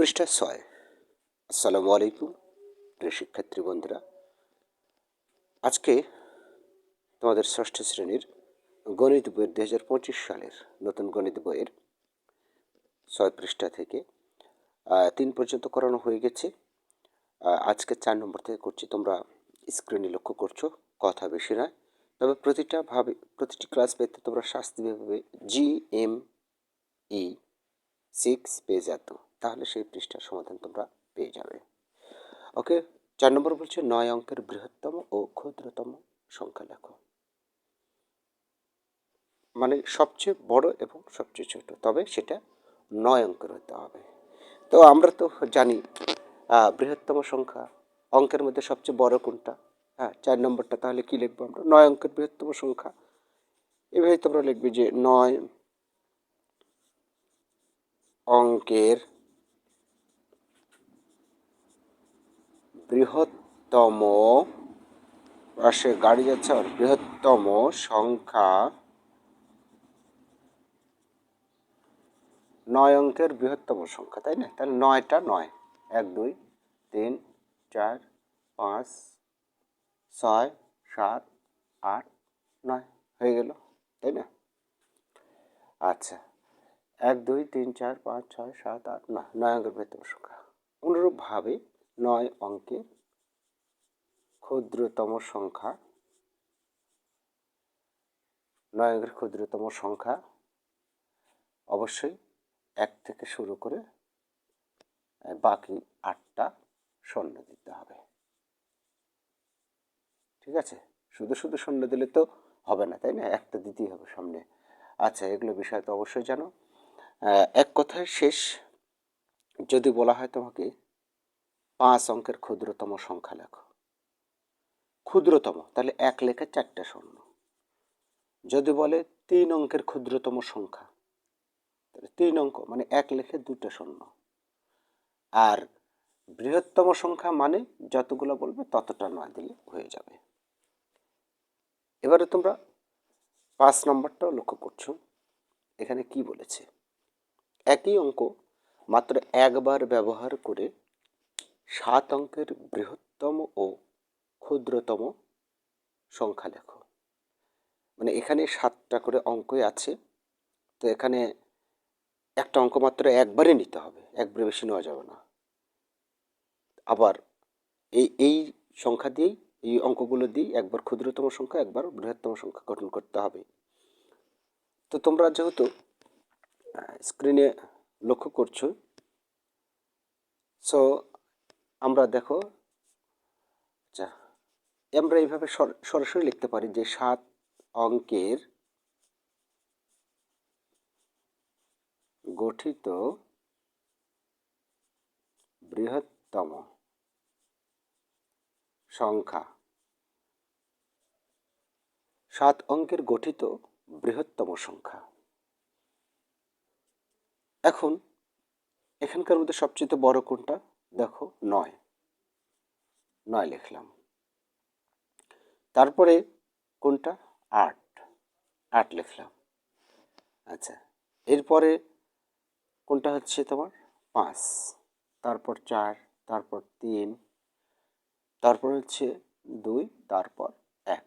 পৃষ্ঠা ছয়। আসসালামু আলাইকুম, প্রিয় শিক্ষার্থী বন্ধুরা। আজকে তোমাদের ষষ্ঠ শ্রেণির গণিত বইয়ের দু হাজার পঁচিশ সালের নতুন গণিত বইয়ের ছয় পৃষ্ঠা থেকে তিন পর্যন্ত করানো হয়ে গেছে। আজকে চার নম্বর থেকে করছি। তোমরা স্ক্রিনে লক্ষ্য করছ, কথা বেশি নয়। তবে প্রতিটা ভাবে, প্রতিটি ক্লাস পেতে তোমরা শাস্তি ভাবে জি এম ই সিক্স পেয়ে যেত তাহলে সেই পৃষ্ঠার সমাধান তোমরা পেয়ে যাবে। ওকে, চার নম্বর বলছে, নয় অঙ্কের বৃহত্তম ও ক্ষুদ্রতম সংখ্যা লেখো। মানে সবচেয়ে বড় এবং সবচেয়ে ছোট, তবে সেটা নয় অঙ্কের হতে হবে। তো আমরা তো জানি বৃহত্তম সংখ্যা অঙ্কের মধ্যে সবচেয়ে বড় কোনটা? হ্যাঁ চার নম্বরটা, তাহলে কি লিখব আমরা? নয় অঙ্কের বৃহত্তম সংখ্যা। এভাবে তোমরা লিখবে যে নয় অঙ্কের বৃহত্তম পাশে গাড়ি যাচ্ছে আর বৃহত্তম সংখ্যা নয় অঙ্কের বৃহত্তম সংখ্যা, তাই না? তাহলে নয়টা নয়। এক, দুই, তিন, চার, পাঁচ, ছয়, সাত, আট, নয়। হয়ে গেল, তাই না? আচ্ছা। এক, দুই, তিন, চার, পাঁচ, ছয়, সাত, আট, নয়। নয় অঙ্কের বৃহত্তম সংখ্যা। অনুরূপভাবে নয় অঙ্কের ক্ষুদ্রতম সংখ্যা নয় অঙ্কের ক্ষুদ্রতম সংখ্যা অবশ্যই এক থেকে শুরু করে বাকি আটটা শূন্য দিতে হবে। ঠিক আছে? শুধু শুধু শূন্য দিলে তো হবে না, তাই না? একটা দিতেই হবে সামনে। আচ্ছা এগুলো বিষয় তো অবশ্যই জানো। এক কথায় শেষ। যদি বলা হয় তোমাকে পাঁচ অঙ্কের ক্ষুদ্রতম সংখ্যা লেখো। ক্ষুদ্রতম, তাহলে এক লেখে চারটে শূন্য যদি বলে তিন অঙ্কের ক্ষুদ্রতম সংখ্যা, তাহলে তিন অঙ্ক মানে এক লেখে দুটো শূন্য আর বৃহত্তম সংখ্যা মানে যতগুলো বলবে ততটা না দিলে হয়ে যাবে। এবারে তোমরা পাঁচ নম্বরটাও লক্ষ্য করছ। এখানে কি বলেছে? একই অঙ্ক মাত্র একবার ব্যবহার করে সাত অঙ্কের বৃহত্তম ও ক্ষুদ্রতম সংখ্যা লেখো মানে এখানে সাতটা করে অঙ্কই আছে, তো এখানে একটা অঙ্ক মাত্র একবারে নিতে হবে, একবারে বেশি নেওয়া যাবে না। আবার এই এই সংখ্যা দিয়েই, এই অঙ্কগুলো দিয়েই একবার ক্ষুদ্রতম সংখ্যা, একবার বৃহত্তম সংখ্যা গঠন করতে হবে। তো তোমরা যেহেতু স্ক্রিনে লক্ষ্য করছ সো আমরা দেখো আচ্ছা আমরা এইভাবে সরাসরি লিখতে পারি যে সাত অঙ্কের গঠিত বৃহত্তম সংখ্যা, সাত অঙ্কের গঠিত বৃহত্তম সংখ্যা। এখন, এখানকার মধ্যে সবচেয়ে বড় কোনটা? দেখো নয়। নয় লিখলাম। তারপরে কোনটা? আট। আট লিখলাম। আচ্ছা এরপরে কোনটা হচ্ছে তোমার? পাঁচ। তারপর চার, তারপর তিন, তারপর হচ্ছে দুই, তারপর এক।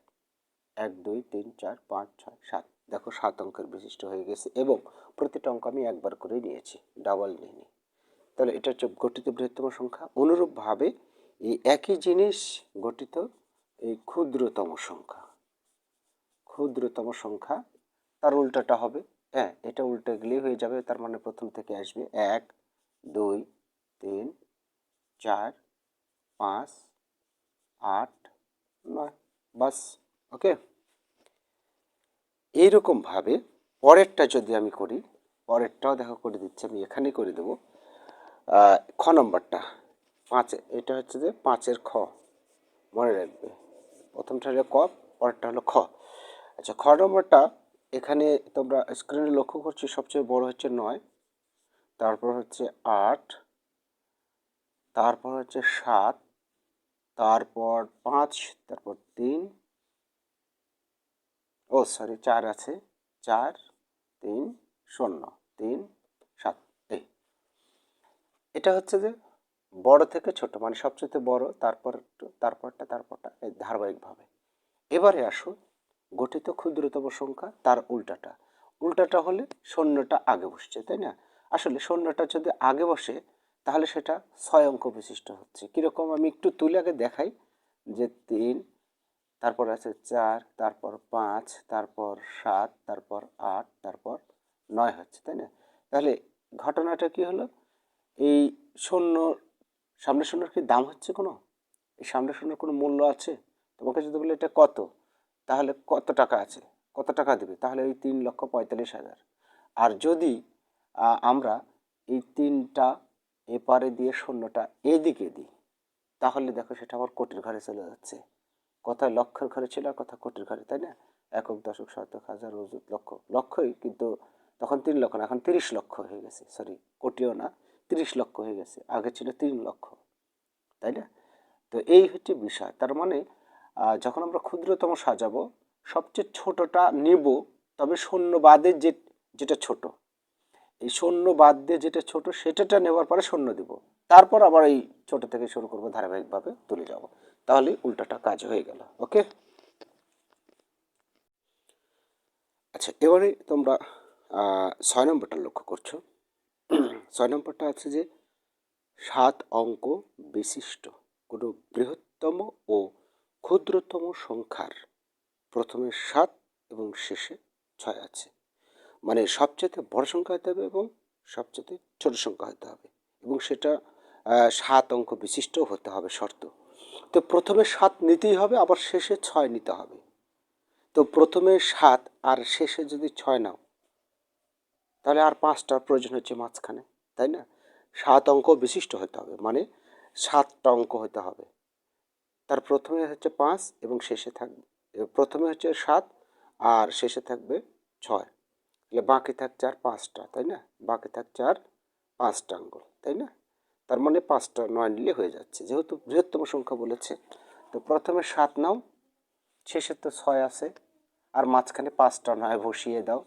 এক, দুই, তিন, চার, পাঁচ, ছয়, সাত। দেখো সাত অঙ্কের বিশিষ্ট হয়ে গেছে এবং প্রতিটা অঙ্ক আমি একবার করে নিয়েছি, ডাবল নিয়ে তাহলে এটা হচ্ছে গঠিত বৃহত্তম সংখ্যা। অনুরূপভাবে এই একই জিনিস গঠিত এই ক্ষুদ্রতম সংখ্যা। ক্ষুদ্রতম সংখ্যা, তার উল্টাটা হবে। হ্যাঁ এটা উল্টে গেলেই হয়ে যাবে, তার মানে প্রথম থেকে আসবে এক, দুই, তিন, চার, পাঁচ, আট, নয়, বাস, ওকে? এইরকমভাবে পরেরটা যদি আমি করি, পরেরটাও দেখা করে দিচ্ছি, আমি এখানে করে দেবো। খ নম্বরটা, পাঁচে, এটা হচ্ছে যে পাঁচের খ, মনে রাখবে। প্রথমটা হলো ক, পরেরটা হলো খ। আচ্ছা খ নম্বরটা, এখানে তোমরা স্ক্রিনে লক্ষ্য করছি, সবচেয়ে বড় হচ্ছে নয়, তারপর হচ্ছে আট, তারপর হচ্ছে সাত, তারপর পাঁচ, তারপর তিন, ও সরি চার আছে, চার, তিন, শূন্য, তিন এটা হচ্ছে যে বড় থেকে ছোট মানে সবচেয়ে বড়, তারপর তারপরটা তারপরটা, এই ধারাবাহিকভাবে। এবারে আসুন গঠিত ক্ষুদ্রতম সংখ্যা, তার উল্টাটা। উল্টাটা হলে শূন্যটা আগে বসছে, তাই না? আসলে শূন্যটা যদি আগে বসে, তাহলে সেটা ছয় অঙ্ক বিশিষ্ট হচ্ছে। কীরকম আমি একটু তুলে আগে দেখাই, যে তিন, তারপর আছে চার, তারপর পাঁচ, তারপর সাত, তারপর আট, তারপর নয় হচ্ছে, তাই না? তাহলে ঘটনাটা কি হলো? এই শূন্য সামনে শূন্যর কি দাম হচ্ছে কোনো? এই সামনে শূন্যর কোনো মূল্য আছে? তোমাকে যদি বলে এটা কত? তাহলে কত টাকা আছে? কত টাকা দেবে? তাহলে ওই তিন লক্ষ পঁয়তাল্লিশ হাজার। আর যদি আমরা এই তিনটা এপারে দিয়ে শূন্যটা এদিকে দিই, তাহলে দেখো সেটা আবার কোটির ঘরে চলে যাচ্ছে। কোথায় লক্ষের ঘরে ছিল আর কোথায় কোটির ঘরে, তাই না? একক, দশক, শতক, হাজার লক্ষ। লক্ষই কিন্তু তখন তিন লক্ষ না, এখন তিরিশ লক্ষ হয়ে গেছে। সরি কোটিও না। তিরিশ লক্ষ হয়ে গেছে, আগে ছিল তিন লক্ষ, তাই না? তো এই হচ্ছে বিষয়, তার মানে যখন আমরা ক্ষুদ্রতম সাজাবো, সবচেয়ে ছোটটা নেব, তবে শূন্য বাদে যে, যেটা ছোট, এই শূন্য বাদ দিয়ে যেটা ছোট, সেটাটা নেওয়ার পরে শূন্য দিব, তারপর আবার এই ছোট থেকে শুরু করব, ধারাবাহিকভাবে তুলে যাব, তাহলে উল্টাটা কাজ হয়ে গেল, ওকে? আচ্ছা এবারে তোমরা ছয় নম্বরটা লক্ষ্য করছ। ছয় নম্বরটা আছে যে সাত অঙ্ক বিশিষ্ট, কোনো বৃহত্তম ও ক্ষুদ্রতম সংখ্যার। প্রথমে সাত এবং শেষে ছয় আছে। মানে সবচেয়ে বড় সংখ্যা হতে হবে এবং সবচেয়ে ছোট সংখ্যা হতে হবে। এবং সেটা সাত অঙ্ক বিশিষ্ট হতে হবে শর্ত। তো প্রথমে সাত নিতেই হবে, আবার শেষে ছয় নিতে হবে। তো প্রথমে সাত আর শেষে যদি ছয় নাও, তাহলে আর পাঁচটার প্রয়োজন হচ্ছে মাঝখানে। তাই না? সাত অঙ্ক বিশিষ্ট হতে হবে মানে সাতটা অঙ্ক হতে হবে। তার প্রথমে হচ্ছে পাঁচ এবং শেষে থাকবে প্রথমে হচ্ছে সাত আর শেষে থাকবে ছয়। তাহলে বাকি থাকছে আর পাঁচটা, তাই না? বাকি থাকছে আর পাঁচটা আঙ্গুল তাই না? তার মানে পাঁচটা নয় নিলে হয়ে যাচ্ছে, যেহেতু বৃহত্তম সংখ্যা বলেছে। তো প্রথমে সাত নাও, শেষে তো ছয় আছে, আর মাঝখানে পাঁচটা নয় বসিয়ে দাও।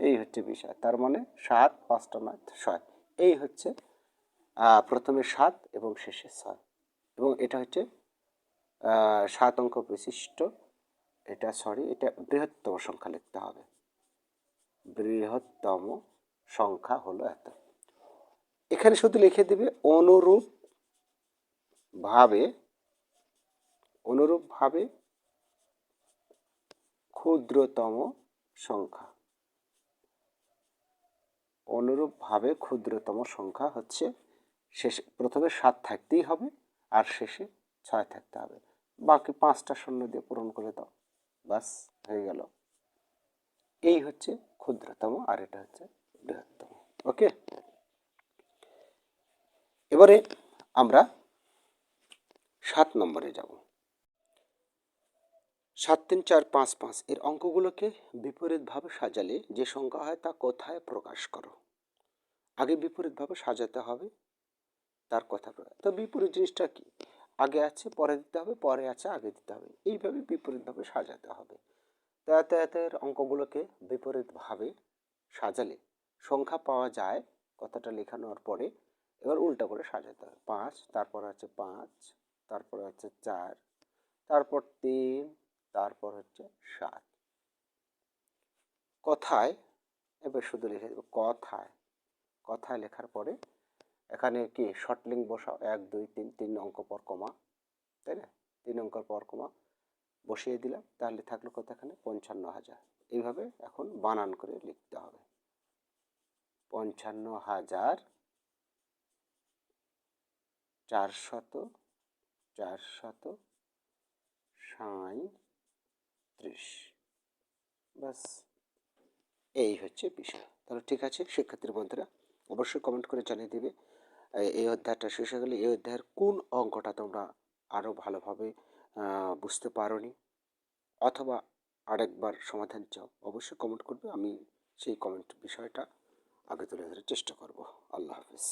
এই হচ্ছে বিষয়। তার মানে সাত, পাঁচটা নয়, ছয়। এই হচ্ছে প্রথমে সাত এবং শেষে ছয়। এবং এটা হচ্ছে সাত অঙ্ক বিশিষ্ট। এটা সরি এটা বৃহত্তম সংখ্যা লিখতে হবে। বৃহত্তম সংখ্যা হলো এত। এখানে শুধু লিখে দেবে অনুরূপ ভাবে অনুরূপ ভাবে ক্ষুদ্রতম সংখ্যা। অনুরূপভাবে ক্ষুদ্রতম সংখ্যা হচ্ছে শেষে, প্রথমে সাত থাকতেই হবে আর শেষে ছয় থাকতে হবে। বাকি পাঁচটা শূন্য দিয়ে পূরণ করে দাও। বাস, হয়ে গেল। এই হচ্ছে ক্ষুদ্রতম আর এটা হচ্ছে বৃহত্তম। ওকে? এবারে আমরা সাত নম্বরে যাব। সাত তিন চার পাঁচ পাঁচ এর অঙ্কগুলোকে বিপরীতভাবে সাজালে যে সংখ্যা হয় তা কোথায় প্রকাশ করো? আগে বিপরীতভাবে সাজাতে হবে, তার কথা তো বিপরীত জিনিসটা কি? আগে আছে, পরে দিতে হবে, পরে আছে, আগে দিতে হবে। এইভাবে বিপরীতভাবে সাজাতে হবে। যাতায়াতের অঙ্কগুলোকে বিপরীতভাবে সাজালে সংখ্যা পাওয়া যায় কথাটা লেখানোর পরে, এবার উল্টা করে সাজাতে হবে। পাঁচ, তারপর আছে পাঁচ, তারপর আছে চার, তারপর তিন তারপর হচ্ছে সাত। কথায়, এবার শুধু লিখে দেবো, কথায়। কথায় লেখার পরে এখানে কি শর্ট লিঙ্ক বসাও, এক, দুই, তিন তিন অঙ্ক পর কমা, তাই না? তিন অঙ্ক পর কমা বসিয়ে দিলাম, তাহলে থাকল কত এখানে? পঞ্চান্ন হাজার। এইভাবে এখন বানান করে লিখতে হবে। পঞ্চান্ন হাজার চারশত চারশত সাঁত্রিশ বাস এই হচ্ছে বিষয়। তাহলে ঠিক আছে, শিক্ষার্থীর বন্ধুরা, অবশ্যই কমেন্ট করে জানিয়ে দেবে এই অধ্যায়টা শেষ হয়ে গেলে এই অধ্যায়ের কোন অঙ্কটা তোমরা আরও ভালোভাবে বুঝতে পারোনি? অথবা আরেকবার সমাধান চাও, অবশ্যই কমেন্ট করবে, আমি সেই কমেন্ট বিষয়টা আগে তুলে ধরার চেষ্টা করব। আল্লাহ হাফিজ।